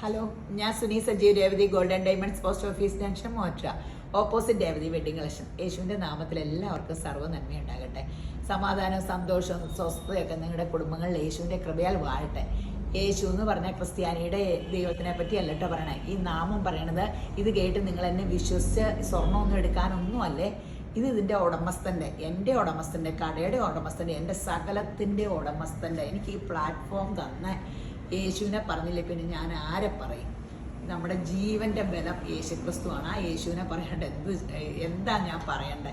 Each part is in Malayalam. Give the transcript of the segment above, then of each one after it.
ഹലോ ഞാൻ Suni Sajeev Revathi golden diamonds post office junction മോറ്റ opposite Revathi wedding collection യേശുവിന്റെ നാമത്തിൽ എല്ലാവർക്കും സർവ നന്മയുണ്ടാകട്ടെ. സമാധാനവും സന്തോഷവും സ്വസ്ഥതയൊക്കെ നിങ്ങളുടെ കുടുംബങ്ങളിൽ യേശുവിന്റെ കൃപയാൽ വാഴട്ടെ. യേശു എന്ന് പറഞ്ഞ ക്രിസ്ത്യാനിയുടെ ദൈവത്തിനെ പറ്റി അല്ലട്ടോ പറയണേ. ഈ നാമം പറയണത് ഇത് കേട്ട് നിങ്ങൾ എന്നെ വിശ്വസിച്ച് സ്വർണമൊന്നും എടുക്കാനൊന്നും അല്ലേ? ഇത് ഇതിന്റെ ഉടമസ്ഥന്റെ എന്റെ ഉടമസ്ഥന്റെ കടയുടെ ഉടമസ്ഥന്റെ എന്റെ സകലത്തിന്റെ ഉടമസ്ഥന്റെ എനിക്ക് ഈ പ്ലാറ്റ്ഫോം തന്ന. യേശുവിനെ പറഞ്ഞില്ലേ? പിന്നെ ഞാൻ ആരെ പറയും? നമ്മുടെ ജീവന്റെ ബലം യേശുക്രിസ്തുവാണ്. ആ യേശുവിനെ പറയേണ്ട എന്ത് എന്താ ഞാൻ പറയണ്ടേ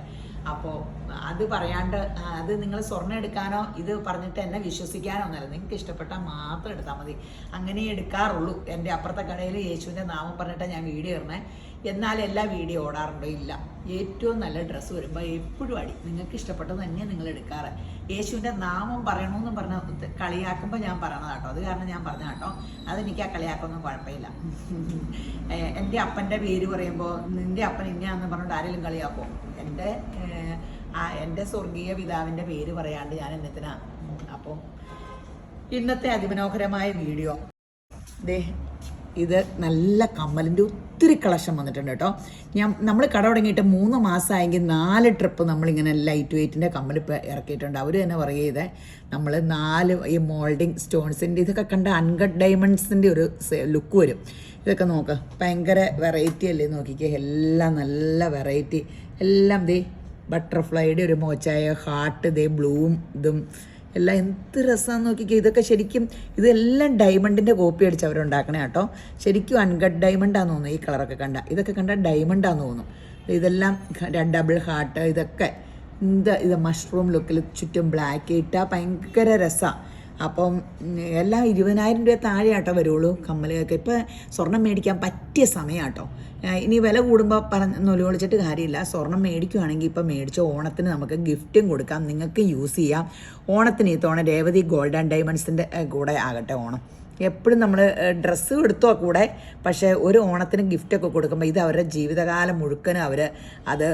അപ്പോൾ അത് പറയാണ്ട് അത് നിങ്ങൾ സ്വർണം എടുക്കാനോ ഇത് പറഞ്ഞിട്ട് എന്നെ വിശ്വസിക്കാനോ ഒന്നല്ല നിങ്ങൾക്ക് ഇഷ്ടപ്പെട്ടാൽ മാത്രം എടുത്താൽ മതി. അങ്ങനെ എടുക്കാറുള്ളൂ. എന്റെ അപ്പുറത്തെ കടയിൽ യേശുവിന്റെ നാമം പറഞ്ഞിട്ട് ഞാൻ വീഡിയോ ഇടണേ എന്നാൽ എല്ലാ വീഡിയോ ഓടാറുണ്ടോ? ഇല്ല. ഏറ്റവും നല്ല ഡ്രസ്സ് വരുമ്പോൾ എപ്പോഴും അടി. നിങ്ങൾക്ക് ഇഷ്ടപ്പെട്ടത് തന്നെ നിങ്ങൾ എടുക്കാറ്. യേശുവിന്റെ നാമം പറയണമെന്ന് പറഞ്ഞ കളിയാക്കുമ്പോൾ ഞാൻ പറയണത് കേട്ടോ. അത് കാരണം ഞാൻ പറഞ്ഞ കേട്ടോ. അതെനിക്ക് ആ കളിയാക്കൊന്നും കുഴപ്പമില്ല. എന്റെ അപ്പന്റെ പേര് പറയുമ്പോൾ നിന്റെ അപ്പൻ ഇന്നാന്ന് പറഞ്ഞിട്ട് ആരെങ്കിലും കളിയാക്കോ എന്റെ ആ എന്റെ സ്വർഗീയ പിതാവിന്റെ പേര് പറയാണ്ട് ഞാൻ എന്നത്തിനാ അപ്പോൾ ഇന്നത്തെ അതിമനോഹരമായ വീഡിയോ. ദേ ഇത് നല്ല കമ്മലിന്റെ ഒത്തിരി കളക്ഷൻ വന്നിട്ടുണ്ട് കേട്ടോ. ഞാൻ നമ്മൾ കട തുടങ്ങിയിട്ട് മൂന്ന് മാസമായെങ്കിൽ നാല് ട്രിപ്പ് നമ്മളിങ്ങനെ ലൈറ്റ് വെയ്റ്റിന്റെ കമ്മൽ ഇപ്പോൾ ഇറക്കിയിട്ടുണ്ട്. അവർ തന്നെ പറയുന്നത് നമ്മൾ നാല് ഈ മോൾഡിങ് സ്റ്റോൺസിന്റെ ഇതൊക്കെ കണ്ട അൺകട്ട് ഡയമണ്ട്സിന്റെ ഒരു ലുക്ക് വരും. ഇതൊക്കെ നോക്ക് ഭയങ്കര വെറൈറ്റി അല്ലേ നോക്കിക്കേ. എല്ലാം നല്ല വെറൈറ്റി എല്ലാം ദേ ബട്ടർഫ്ലൈയുടെ ഒരു മോച്ചായ ഹാർട്ട് ദേ ബ്ലൂവും ഇതും എല്ലാം എന്ത് രസമാണെന്ന് നോക്കിക്കേ. ഇതൊക്കെ ശരിക്കും ഇതെല്ലാം ഡയമണ്ടിന്റെ കോപ്പി അടിച്ച് അവരുണ്ടാക്കണേ കേട്ടോ. ശരിക്കും അൺകട്ട് ഡയമണ്ടാന്ന് തോന്നുന്നു ഈ കളറൊക്കെ കണ്ട. ഇതൊക്കെ കണ്ട ഡയമണ്ടാന്ന് തോന്നുന്നു ഇതെല്ലാം ഡബിൾ ഹാർട്ട് ഇതൊക്കെ. എന്താ ഇത് മഷ്റൂം ലുക്കിൽ ചുറ്റും ബ്ലാക്ക് ഇട്ടാൽ ഭയങ്കര രസമാണ് അപ്പം എല്ലാം ഇരുപതിനായിരം രൂപ താഴെ ആട്ടോ വരുള്ളൂ കമ്മലുകൾക്ക്. ഇപ്പം സ്വർണം മേടിക്കാൻ പറ്റിയ സമയം കേട്ടോ ഇനി വില കൂടുമ്പോൾ പറഞ്ഞ് നൊലുവളിച്ചിട്ട് കാര്യമില്ല. സ്വർണം മേടിക്കുവാണെങ്കിൽ ഇപ്പം മേടിച്ച ഓണത്തിന് നമുക്ക് ഗിഫ്റ്റും കൊടുക്കാം. നിങ്ങൾക്ക് യൂസ് ചെയ്യാം. ഓണത്തിന് ഈ തവണ രേവതി ഗോൾഡ് ആൻഡ് ഡയമണ്ട്സിന്റെ കൂടെ ആകട്ടെ ഓണം. എപ്പോഴും നമ്മൾ ഡ്രസ്സ് എടുത്തോ കൂടെ പക്ഷേ ഒരു ഓണത്തിന് ഗിഫ്റ്റൊക്കെ കൊടുക്കുമ്പോൾ ഇത് അവരുടെ ജീവിതകാലം മുഴുക്കനും അവർ അത്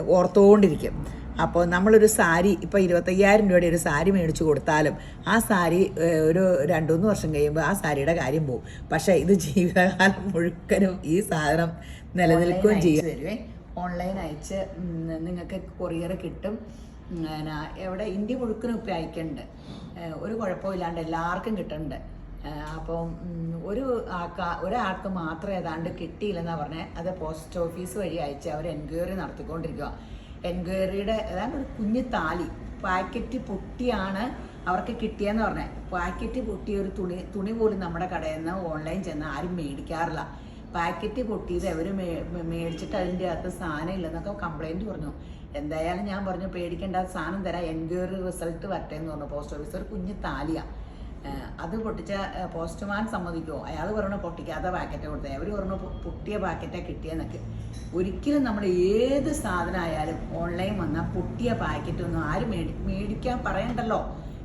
ഓർത്തുകൊണ്ടിരിക്കും അപ്പോൾ നമ്മളൊരു സാരി ഇപ്പോൾ ഇരുപത്തയ്യായിരം രൂപയുടെ ഒരു സാരി മേടിച്ചു കൊടുത്താലും ആ സാരി ഒരു രണ്ടു മൂന്ന് വർഷം കഴിയുമ്പോൾ ആ സാരിയുടെ കാര്യം പോകും പക്ഷേ ഇത് ജീവിതകാലം മുഴുക്കനും ഈ സാധനം നിലനിൽക്കുകയും ചെയ്യും. ഓൺലൈൻ അയച്ച് നിങ്ങൾക്ക് കൊറിയർ കിട്ടും. എവിടെ ഇന്ത്യ മുഴുക്കനും ഇപ്പം അയക്കുന്നുണ്ട് ഒരു കുഴപ്പമില്ലാണ്ട് എല്ലാവർക്കും കിട്ടുന്നുണ്ട് അപ്പം ഒരു ആൾക്കാ ഒരാൾക്ക് മാത്രം ഏതാണ്ട് കിട്ടിയില്ലെന്നാണ് പറഞ്ഞത് അത് പോസ്റ്റ് ഓഫീസ് വഴി അയച്ച് അവർ എൻക്വയറി നടത്തിക്കൊണ്ടിരിക്കുക എൻക്വയറിയുടെ ഏതാണ്ട് ഒരു കുഞ്ഞു താലി പാക്കറ്റ് പൊട്ടിയാണ് അവർക്ക് കിട്ടിയെന്ന് പറഞ്ഞത് പാക്കറ്റ് പൊട്ടിയ ഒരു തുണി തുണി പോലും നമ്മുടെ കടയിൽ നിന്ന് ഓൺലൈൻ ചെന്ന് ആരും മേടിക്കാറില്ല. പാക്കറ്റ് പൊട്ടിയത് അവർ മേ മേടിച്ചിട്ട് അതിന്റെ അകത്ത് സാധനം ഇല്ലെന്നൊക്കെ കംപ്ലൈന്റ് പറഞ്ഞു. എന്തായാലും ഞാൻ പറഞ്ഞു പേടിക്കേണ്ട സാധനം തരാം. എൻക്വയറി റിസൾട്ട് വരട്ടെ എന്ന് പറഞ്ഞു പോസ്റ്റ് ഓഫീസർ കുഞ്ഞു താലിയാണ് അത് പൊട്ടിച്ച പോസ്റ്റ്മാൻ സമ്മതിക്കുമോ അയാൾ പറഞ്ഞു പൊട്ടിക്കാത്ത പാക്കറ്റ് കൊടുത്തത്. അവർ പറഞ്ഞു പൊട്ടിയ പാക്കറ്റാണ് കിട്ടിയെന്നൊക്കെ ഒരിക്കലും നമ്മൾ ഏത് സാധനമായാലും ഓൺലൈൻ വന്ന പൊട്ടിയ പാക്കറ്റ് ഒന്നും ആരും മേടി മേടിക്കാൻ പറയണ്ടല്ലോ.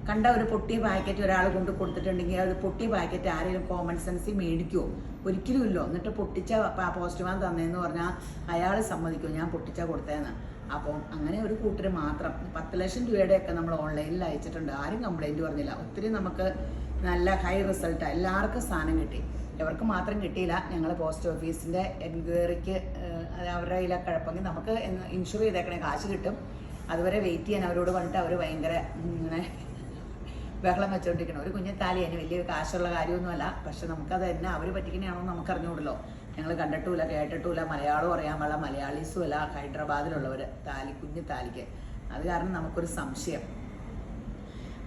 കണ്ട ഒരു പൊട്ടിയ പാക്കറ്റ് ഒരാൾ കൊണ്ട് കൊടുത്തിട്ടുണ്ടെങ്കിൽ അത് പൊട്ടിയ പാക്കറ്റ് ആരെങ്കിലും കോമൺ സെൻസിൽ മേടിക്കുമോ ഒരിക്കലും ഇല്ലോ. എന്നിട്ട് പൊട്ടിച്ച പോസ്റ്റ്മാൻ തന്നേന്ന് പറഞ്ഞാൽ അയാൾ സമ്മതിക്കുമോ ഞാൻ പൊട്ടിച്ച കൊടുത്തതെന്ന് അപ്പം അങ്ങനെ ഒരു കൂട്ടർ മാത്രം പത്ത് ലക്ഷം രൂപയുടെയൊക്കെ നമ്മൾ ഓൺലൈനിൽ അയച്ചിട്ടുണ്ട്. ആരും കംപ്ലൈന്റ് പറഞ്ഞില്ല. ഒത്തിരി നമുക്ക് നല്ല ഹൈ റിസൾട്ട് എല്ലാവർക്കും സാധനം കിട്ടി. ഇവർക്ക് മാത്രം കിട്ടിയില്ല. ഞങ്ങൾ പോസ്റ്റ് ഓഫീസിന്റെ എൻക്വയറിക്ക് അവരുടെ കയ്യിലെ കുഴപ്പമെങ്കിൽ നമുക്ക് ഇൻഷുർ ചെയ്തേക്കണേ. കാശ് കിട്ടും. അതുവരെ വെയിറ്റ് ചെയ്യാൻ അവരോട് പറഞ്ഞിട്ട് അവർ ഭയങ്കര ഇങ്ങനെ ബഹളം വെച്ചുകൊണ്ടിരിക്കണം ഒരു കുഞ്ഞു താലി അതിന് വലിയ കാശുള്ള കാര്യമൊന്നുമല്ല. പക്ഷെ നമുക്കത് തന്നെ അവർ പറ്റിക്കണയാണോ നമുക്ക് അറിഞ്ഞുകൂടല്ലോ ഞങ്ങൾ കണ്ടിട്ടുമില്ല കേട്ടിട്ടുമില്ല. മലയാളവും അറിയാൻ പാടില്ല. മലയാളീസും അല്ല ഹൈദരാബാദിലുള്ളവർ താലി കുഞ്ഞു താലിക്ക്. അത് കാരണം നമുക്കൊരു സംശയം.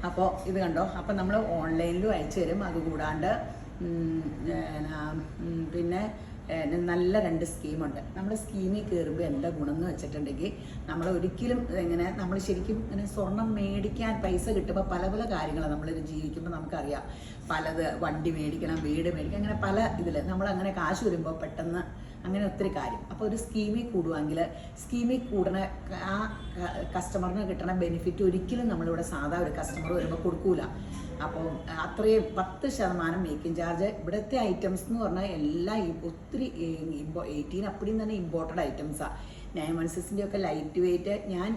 അപ്പോൾ ഇത് കണ്ടോ? അപ്പം നമ്മൾ ഓൺലൈനിലും അയച്ചു തരും. അതുകൂടാണ്ട് പിന്നെ നല്ല രണ്ട് സ്കീമുണ്ട്. നമ്മൾ സ്കീമിൽ കയറുമ്പോൾ എന്താ ഗുണം എന്ന് വെച്ചിട്ടുണ്ടെങ്കിൽ നമ്മൾ ഒരിക്കലും ഇങ്ങനെ നമ്മൾ ശരിക്കും ഇങ്ങനെ സ്വർണം മേടിക്കാൻ പൈസ കിട്ടുമ്പോൾ പല പല കാര്യങ്ങൾ നമ്മൾ ജീവിക്കുമ്പോൾ നമുക്കറിയാം. പലത് വണ്ടി മേടിക്കണം വീട് മേടിക്കണം അങ്ങനെ പല ഇതിൽ നമ്മൾ അങ്ങനെ കാശ് വരുമ്പോൾ പെട്ടെന്ന് അങ്ങനെ ഒത്തിരി കാര്യം. അപ്പോൾ ഒരു സ്കീമിൽ കൂടുവാണെങ്കിൽ സ്കീമിൽ കൂടണ ആ കസ്റ്റമറിന് കിട്ടുന്ന ബെനിഫിറ്റ് ഒരിക്കലും നമ്മളിവിടെ സാധാ ഒരു കസ്റ്റമർ വരുമ്പോൾ കൊടുക്കൂല. അപ്പോൾ അത്രയും പത്ത് ശതമാനം മേക്കിംഗ് ചാർജ് ഇവിടുത്തെ ഐറ്റംസ് എന്ന് പറഞ്ഞാൽ എല്ലാം ഒത്തിരി എയ്റ്റീൻ അപ്പടിയും തന്നെ ഇമ്പോർട്ടഡ് ഐറ്റംസാണ് നയൻ വൺ സിക്സിന്റെ ഒക്കെ ലൈറ്റ് വെയിറ്റ് ഞാൻ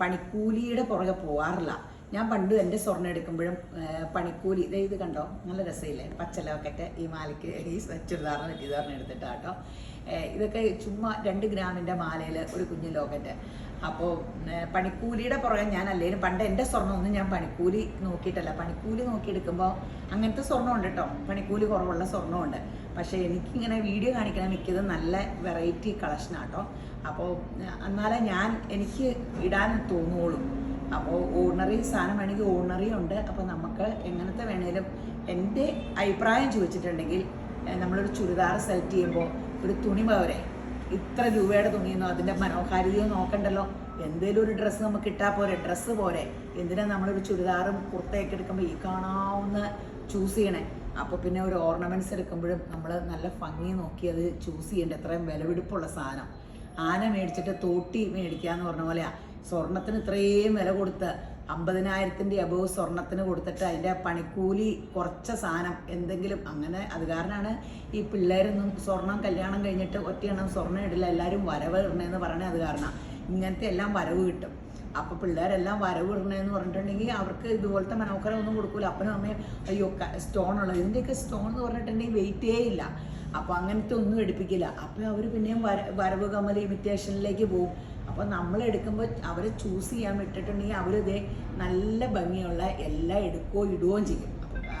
പണിക്കൂലിയുടെ പുറകെ പോകാറില്ല ഞാൻ പണ്ട് എന്റെ സ്വർണം എടുക്കുമ്പോഴും പണിക്കൂലി ഇത് കണ്ടോ? നല്ല രസമില്ലേ? പച്ച ലോക്കറ്റ് ഈ മാലയ്ക്ക് ഈ ചുരിദാറിന് ചുരിദാറിന് എടുത്തിട്ടാട്ടോ കേട്ടോ. ഇതൊക്കെ ചുമ്മാ രണ്ട് ഗ്രാമിന്റെ മാലയിൽ ഒരു കുഞ്ഞു ലോക്കറ്റ്. അപ്പോൾ പണിക്കൂലിയുടെ പുറകെ ഞാൻ അല്ലെങ്കിലും പണ്ട് എന്റെ സ്വർണമൊന്നും ഞാൻ പണിക്കൂലി നോക്കിയിട്ടല്ല. പണിക്കൂലി നോക്കിയെടുക്കുമ്പോൾ അങ്ങനത്തെ സ്വർണമുണ്ട് കേട്ടോ. പണിക്കൂലി കുറവുള്ള സ്വർണമുണ്ട്. പക്ഷേ എനിക്കിങ്ങനെ വീഡിയോ കാണിക്കണം മിക്കതും നല്ല വെറൈറ്റി കളക്ഷനാട്ടോ അപ്പോൾ എന്നാലേ ഞാൻ എനിക്ക് ഇടാൻ തോന്നുള്ളൂ. അപ്പോൾ ഓർഡിനറി സാധനം വേണമെങ്കിൽ ഓണറി ഉണ്ട്. അപ്പോൾ നമുക്ക് എങ്ങനത്തെ വേണേലും എന്റെ അഭിപ്രായം ചോദിച്ചിട്ടുണ്ടെങ്കിൽ നമ്മളൊരു ചുരിദാർ സെലക്ട് ചെയ്യുമ്പോൾ ഒരു തുണി പോരെ ഇത്ര രൂപയുടെ തുണിയെന്നോ അതിന്റെ മനോഹാരിതയോ നോക്കണ്ടല്ലോ. എന്തേലും ഒരു ഡ്രസ്സ് നമുക്ക് കിട്ടാ പോരെ ഡ്രസ്സ് പോരെ. എന്തിനാ നമ്മളൊരു ചുരിദാറും കുർത്തയൊക്കെ എടുക്കുമ്പോൾ ഈ കാണാവുന്ന ചൂസ് ചെയ്യണേ? അപ്പോൾ പിന്നെ ഒരു ഓർണമെന്റ്സ് എടുക്കുമ്പോഴും നമ്മൾ നല്ല ഭംഗി നോക്കി അത് ചൂസ് ചെയ്യേണ്ട എത്രയും വിലപിടിപ്പുള്ള സാധനം. ആന മേടിച്ചിട്ട് തോട്ടി മേടിക്കുക എന്ന് പറഞ്ഞ പോലെയാണ് സ്വർണത്തിന് ഇത്രയും വില കൊടുത്ത് അമ്പതിനായിരത്തിന്റെ അബവ് സ്വർണത്തിന് കൊടുത്തിട്ട് അതിന്റെ പണിക്കൂലി കുറച്ച സാധനം എന്തെങ്കിലും അങ്ങനെ അത് കാരണമാണ് ഈ പിള്ളേരൊന്നും സ്വർണം കല്യാണം കഴിഞ്ഞിട്ട് ഒറ്റയെണ്ണം സ്വർണം ഇടില്ല എല്ലാവരും വരവ് ഇടണമെന്ന് പറയണേ അത് കാരണം. ഇങ്ങനത്തെ എല്ലാം വരവ് കിട്ടും. അപ്പോൾ പിള്ളേരെല്ലാം വരവ് ഇടണമെന്ന് പറഞ്ഞിട്ടുണ്ടെങ്കിൽ അവർക്ക് ഇതുപോലത്തെ മനോഹരം ഒന്നും കൊടുക്കൂല. അപ്പനും അമ്മയും അയ്യോ സ്റ്റോൺ ഉള്ളത് ഇതിന്റെയൊക്കെ സ്റ്റോൺ എന്ന് പറഞ്ഞിട്ടുണ്ടെങ്കിൽ വെയിറ്റേ ഇല്ല. അപ്പോൾ അങ്ങനത്തെ ഒന്നും എടുപ്പിക്കില്ല. അപ്പോൾ അവർ പിന്നെയും വര വരവ് കമ്മൽ ഇമിറ്റേഷനിലേക്ക് പോകും. അപ്പോൾ നമ്മൾ എടുക്കുമ്പോൾ അവരെ ചൂസ് ചെയ്യാൻ വിട്ടിട്ടുണ്ടെങ്കിൽ അവരിതേ നല്ല ഭംഗിയുള്ള എല്ലാം എടുക്കുകയോ ഇടുകയും ചെയ്യും.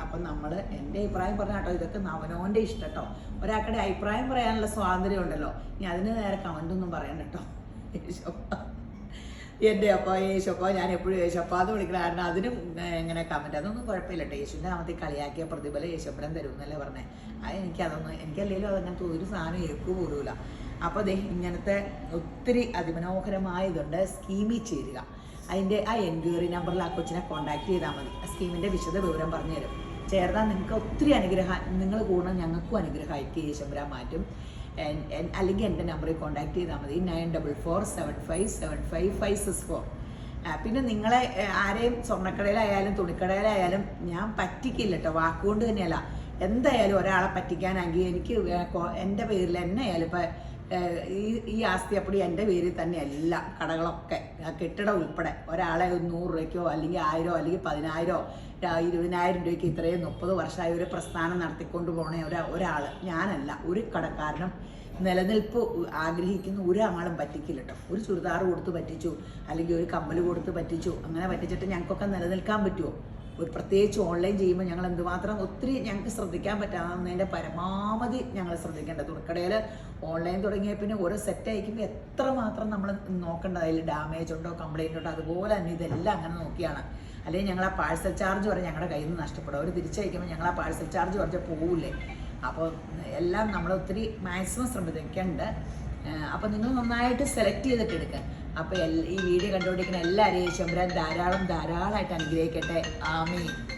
അപ്പം നമ്മൾ എന്റെ അഭിപ്രായം പറഞ്ഞ കേട്ടോ ഇതൊക്കെ നവനോന്റെ ഇഷ്ടം കേട്ടോ. ഒരാൾക്കുടെ അഭിപ്രായം പറയാനുള്ള സ്വാതന്ത്ര്യം ഉണ്ടല്ലോ ഇനി അതിന് നേരെ കമന്റൊന്നും പറയണ്ട കേട്ടോ. എന്റെ അപ്പ യേശപ്പ ഞാൻ എപ്പോഴും യേശപ്പ എന്ന് വിളിക്കുന്ന കാരണം അതിനും എങ്ങനെ കമന്റ് അതൊന്നും കുഴപ്പമില്ല. കേട്ടോ യേശുവിന്റെ നാമത്തിൽ കളിയാക്കിയ പ്രതിഫലം യേശപ്പനം തരും എന്നല്ലേ പറഞ്ഞേ. അത് എനിക്കതൊന്നും എനിക്കല്ലെങ്കിലും അതങ്ങനത്തെ ഒരു സാധനം ഏൽക്കു പോലുമില്ല. അപ്പോൾ ദേ ഇങ്ങനത്തെ ഒത്തിരി അതിമനോഹരമായ ഇതുണ്ട് സ്കീമിൽ ചേരുക. അതിന്റെ ആ എൻക്വയറി നമ്പറിൽ ആ കൊച്ചിനെ കോൺടാക്ട് ചെയ്താൽ മതി. ആ സ്കീമിന്റെ വിശദ വിവരം പറഞ്ഞുതരും. ചേർന്നാൽ നിങ്ങൾക്ക് ഒത്തിരി അനുഗ്രഹം നിങ്ങൾ കൂടണം ഞങ്ങൾക്കും അനുഗ്രഹമായിട്ട് യേശമ്പരാൻ മാറ്റും. അല്ലെങ്കിൽ എന്റെ നമ്പറിൽ കോൺടാക്ട് ചെയ്താൽ മതി. Nine double four seven five seven five five six four. പിന്നെ നിങ്ങളെ ആരെയും സ്വർണക്കടയിലായാലും തുണിക്കടയിലായാലും ഞാൻ പറ്റിക്കില്ല കേട്ടോ വാക്കുകൊണ്ട് തന്നെയല്ല. എന്തായാലും ഒരാളെ പറ്റിക്കാനാണെങ്കിൽ എനിക്ക് എന്റെ പേരിൽ എന്നെ ആയാലും ഇപ്പം ഈ ഈ ആസ്തി അപ്പടി എന്റെ പേരിൽ തന്നെ എല്ലാ കടകളൊക്കെ. കെട്ടിടം ഉൾപ്പെടെ. ഒരാളെ ഒരു നൂറ് രൂപയ്ക്കോ അല്ലെങ്കിൽ ആയിരോ അല്ലെങ്കിൽ പതിനായിരോ ഇരുപതിനായിരം രൂപയ്ക്ക് ഇത്രയും മുപ്പത് വർഷമായി ഒരു പ്രസ്ഥാനം നടത്തിക്കൊണ്ട് പോണേ ഒരാ ഒരാൾ ഞാനല്ല. ഒരു കടക്കാരനും നിലനിൽപ്പ് ആഗ്രഹിക്കുന്ന ഒരാളും പറ്റിക്കില്ല കേട്ടോ ഒരു ചുരിദാർ കൊടുത്ത് പറ്റിച്ചു. അല്ലെങ്കിൽ ഒരു കമ്മൽ കൊടുത്ത് പറ്റിച്ചു. അങ്ങനെ പറ്റിച്ചിട്ട് ഞങ്ങൾക്കൊക്കെ നിലനിൽക്കാൻ പറ്റുമോ ഒരു പ്രത്യേകിച്ച് ഓൺലൈൻ ചെയ്യുമ്പോൾ ഞങ്ങൾ എന്തുമാത്രം ഒത്തിരി ഞങ്ങൾക്ക് ശ്രദ്ധിക്കാൻ പറ്റാവുന്നതിന്റെ പരമാവധി ഞങ്ങൾ ശ്രദ്ധിക്കേണ്ടത്. തുറക്കടയിൽ ഓൺലൈൻ തുടങ്ങിയ പിന്നെ ഓരോ സെറ്റ് അയക്കുമ്പോൾ എത്ര മാത്രം നമ്മൾ നോക്കേണ്ടത് അതിൽ ഡാമേജ് ഉണ്ടോ കംപ്ലൈന്റ് ഉണ്ടോ അതുപോലെ തന്നെ ഇതെല്ലാം അങ്ങനെ നോക്കിയാണ്. അല്ലെങ്കിൽ ഞങ്ങൾ ആ പാഴ്സൽ ചാർജ് വരെ ഞങ്ങളുടെ കയ്യിൽ നിന്ന് നഷ്ടപ്പെടും. അവർ തിരിച്ചയക്കുമ്പോൾ ഞങ്ങൾ ആ പാഴ്സൽ ചാർജ് കുറച്ച് പോകില്ലേ അപ്പോൾ എല്ലാം നമ്മൾ ഒത്തിരി മാക്സിമം ശ്രമിക്കുന്നുണ്ട് അപ്പോൾ നിങ്ങൾ നന്നായിട്ട് സെലക്ട് ചെയ്തിട്ട് എടുക്കുക അപ്പോൾ ഈ വീഡിയോ കണ്ടുകൊണ്ടിരിക്കുന്ന എല്ലാവരെയും ശമ്പരാൻ ധാരാളം ധാരാളമായിട്ട് അനുഗ്രഹിക്കട്ടെ. ആമീൻ.